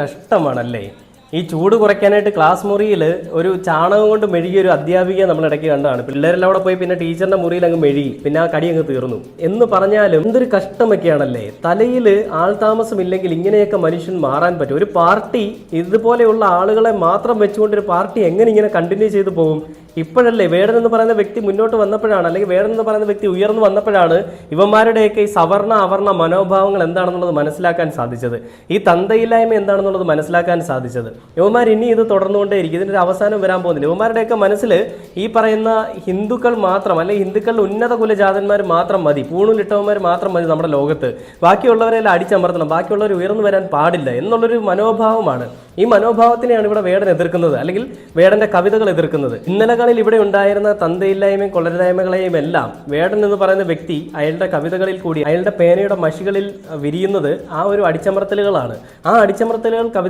കഷ്ടമാണല്ലേ ഈ ചൂട് കുറയ്ക്കാനായിട്ട് ക്ലാസ് മുറിയിൽ ഒരു ചാണകം കൊണ്ട് മെഴുകിയ ഒരു അധ്യാപിക നമ്മൾ ഇടയ്ക്ക് കണ്ടതാണ്. പിള്ളേരെല്ലാം അവിടെ പോയി പിന്നെ ടീച്ചറിന്റെ മുറിയിൽ അങ്ങ് മെഴുകി. പിന്നെ ആ കടി അങ്ങ് തീർന്നു. എന്ന് പറഞ്ഞാലും എന്തൊരു കഷ്ടമൊക്കെയാണല്ലേ? തലയിൽ ആൾതാമസമില്ലെങ്കിൽ ഇങ്ങനെയൊക്കെ മനുഷ്യൻ മാറാൻ പറ്റും. ഒരു പാർട്ടി ഇതുപോലെയുള്ള ആളുകളെ മാത്രം വെച്ചുകൊണ്ട് ഒരു പാർട്ടി എങ്ങനെ ഇങ്ങനെ കണ്ടിന്യൂ ചെയ്തു പോകും? ഇപ്പോഴല്ലേ വേടൻ എന്ന് പറയുന്ന വ്യക്തി മുന്നോട്ട് വന്നപ്പോഴാണ് അല്ലെങ്കിൽ വേടൻ എന്ന് പറയുന്ന വ്യക്തി ഉയർന്നു വന്നപ്പോഴാണ് ഇവന്മാരുടെയൊക്കെ ഈ സവർണ അവർണ മനോഭാവങ്ങൾ എന്താണെന്നുള്ളത് മനസ്സിലാക്കാൻ സാധിച്ചത്. ഈ തന്തയില്ലായ്മ എന്താണെന്നുള്ളത് മനസ്സിലാക്കാൻ സാധിച്ചത്. യുവമാർ ഇനി ഇത് തുടർന്നുകൊണ്ടേയിരിക്കും ഇതിന്റെ ഒരു അവസാനം വരാൻ പോകുന്നില്ല. യുവമാരുടെയൊക്കെ മനസ്സിൽ ഈ പറയുന്ന ഹിന്ദുക്കൾ മാത്രം അല്ലെങ്കിൽ ഹിന്ദുക്കളുടെ ഉന്നത കുലജാതന്മാർ മാത്രം മതി പൂണുലിട്ടവന്മാർ മാത്രം മതി നമ്മുടെ ലോകത്ത്. ബാക്കിയുള്ളവരെല്ലാം അടിച്ചമർത്തണം. ബാക്കിയുള്ളവർ ഉയർന്നു വരാൻ പാടില്ല എന്നുള്ളൊരു മനോഭാവമാണ്. ഈ മനോഭാവത്തിനെയാണ് ഇവിടെ വേടൻ എതിർക്കുന്നത് അല്ലെങ്കിൽ വേടന്റെ കവിതകൾ എതിർക്കുന്നത്. ഇന്നലകളിൽ ഇവിടെ ഉണ്ടായിരുന്ന തന്തയില്ലായ്മയും കൊള്ളരുതായ്മകളെയും എല്ലാം വേടൻ എന്ന് പറയുന്ന വ്യക്തി അയാളുടെ കവിതകളിൽ കൂടി അയാളുടെ പേനയുടെ മഷികളിൽ വിരിയുന്നത് ആ ഒരു അടിച്ചമർത്തലുകളാണ്. ആ അടിച്ചമർത്തലുകൾ കവിത